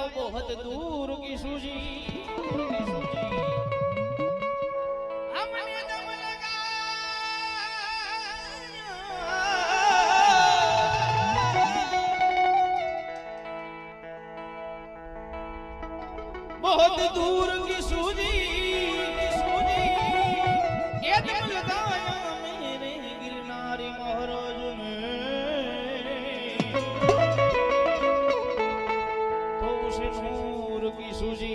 तो बहुत दूर की लगाया। बहुत दूर की सूझी सूझी। ये दम लगाया। सूझी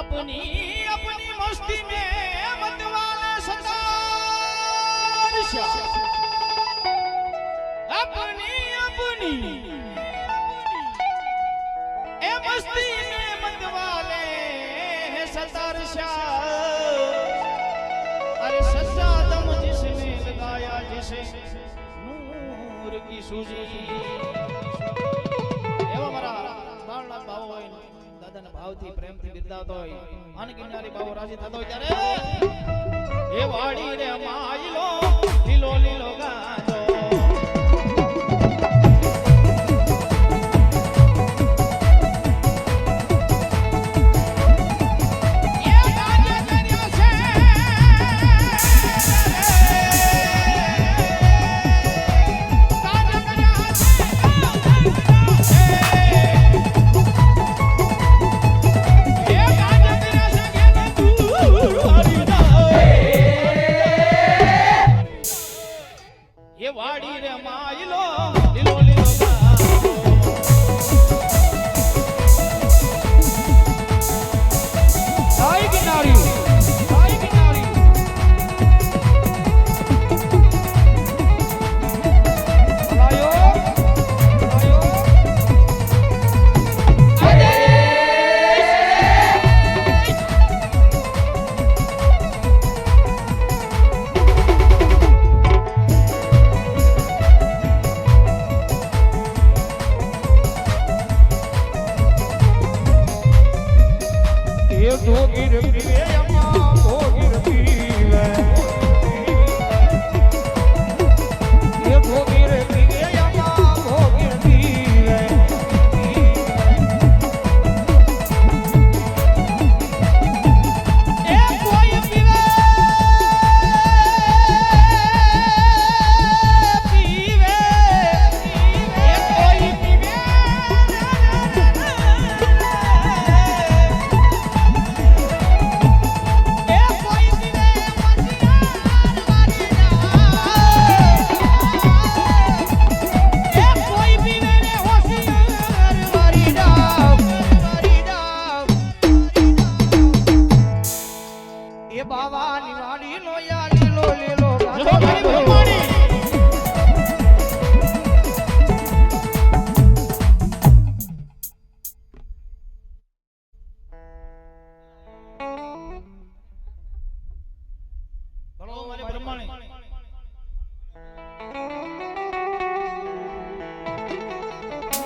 अपनी अपनी मस्ती में सतारशा अपनी अपनी ए मस्ती में मतवाले हैं सतारशा अरे सच्चा दम जिसने लगाया जिसे नूर की सूझी દાદાના ભાવથી પ્રેમથી બિરદાવતો હોય. અનગિનારી કિનારી રાજી થતો હોય ત્યારે એ વાડી રે માયલો લીલો લીલો વાડી રે માયલો લીલો લીલો એ જોગીર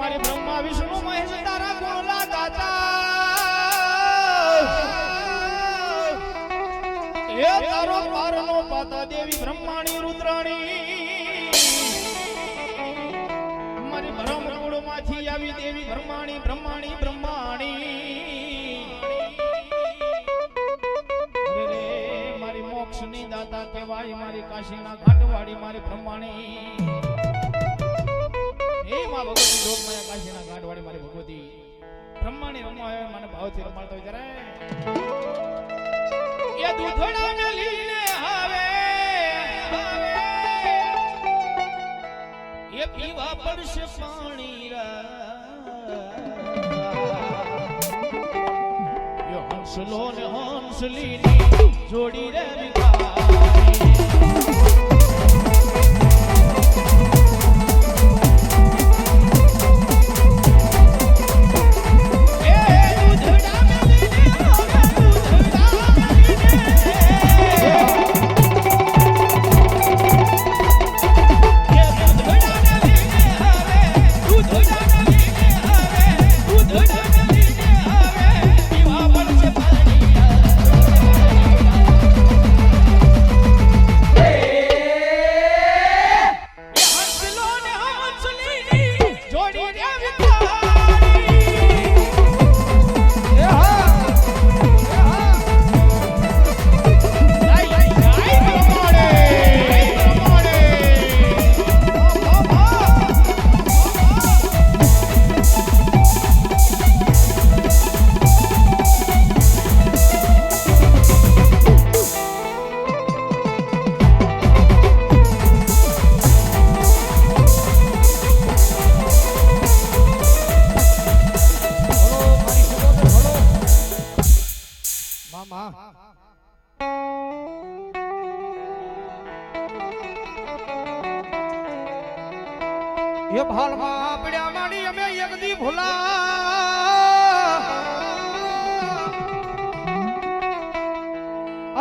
મારી બ્રહ્મા વિષ્ણુ મહેશ તારા બોલા દાતા એ તારો પારનો પાતા દેવી બ્રહ્માણી રુદ્રાણી. મારી બ્રહ્મ કુળમાંથી આવી દેવી બ્રહ્માણી બ્રહ્માણી બ્રહ્માણી. મારી મોક્ષની દાતા કહેવાય, મારી કાશીના ઘાટવાળી મારી બ્રહ્માણી. માં ભગવતી લોકમાયા કાશીના ઘાટવાળી મારી ભગવતી. બ્રહ્માણી રમવા આવે મને ભાવથી રમાડતો હોય ત્યારે, એ દૂધડા મેલીને આવે એ પીવા પડશે પાણી રા. યો હંસલો ને હંસલીની જોડી રે વિકારી હા એ ભાલમાં આપડ્યા માડી અમે યગદી ભૂલા.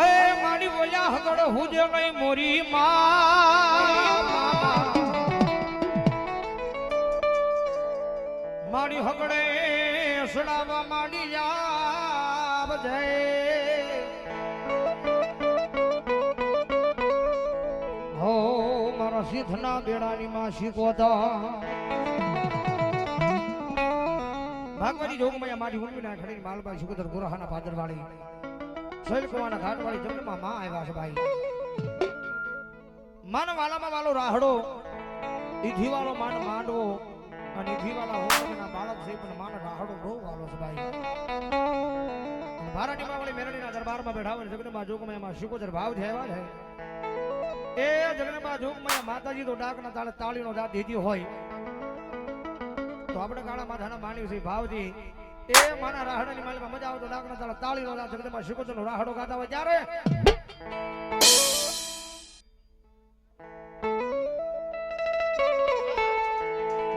એ માડી બોલ્યા હગડ હુજે નહીં મોરી માં. માડી હગડે સડાવ મારા સિદ્ધના બેડાની માં શીખવતા ભાગવતી જોગમયા મારી હુંડવીના ખડીની માલબાઈ સુગદર ગુરહાના પાદરવાળી શૈલકુવાના ઘાટવાળી જમણમાં માં આવ્યા છે ભાઈ. માન વાલામાં વાલો રાહડો ઈધી વાળો માન માંડવો અને ઈધી વાળા હોવાના બાળક છે પણ માન રાહડો બહુ વાલો છે ભાઈ. અને ભારાની માવળી મેરડીના દરબારમાં બેઠા હોય જગતમાં જોગમયામાં શિકોદર ભાવ છે છે. એ જગન્નાથ જોગમાં માતાજી તો ડાકના તાળે તાળીનો દાંત દીધી હોય. તો આપણે કાળા માથાના માનવી છે ભાવજી. એ માના રાહડાની માલમાં મજા આવે તો ડાકના તાળે તાળીનો દાંત જગન્નાથ શિકોતરનો રાહડો ગાતા હોય ત્યારે.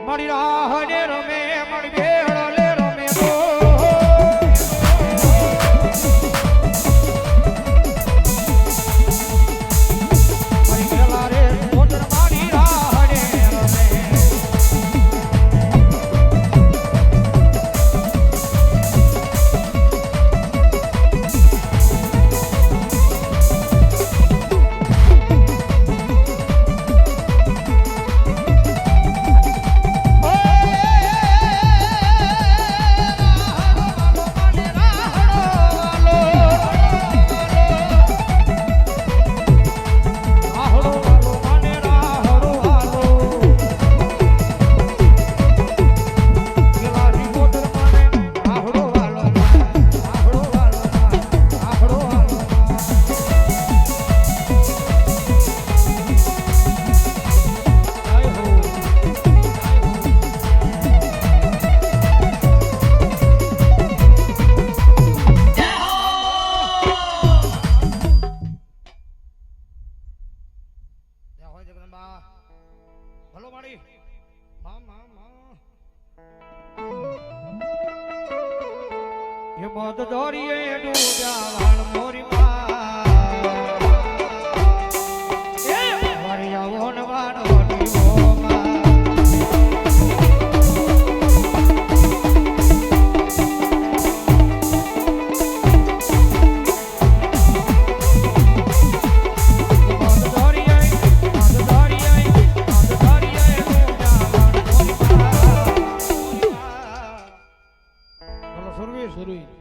મારી રાહડે રમે. જગદંબા ભલો માડી મા મા મા મત દોરીએ ડૂબ્યા વાળ મોરી મા evoluindo.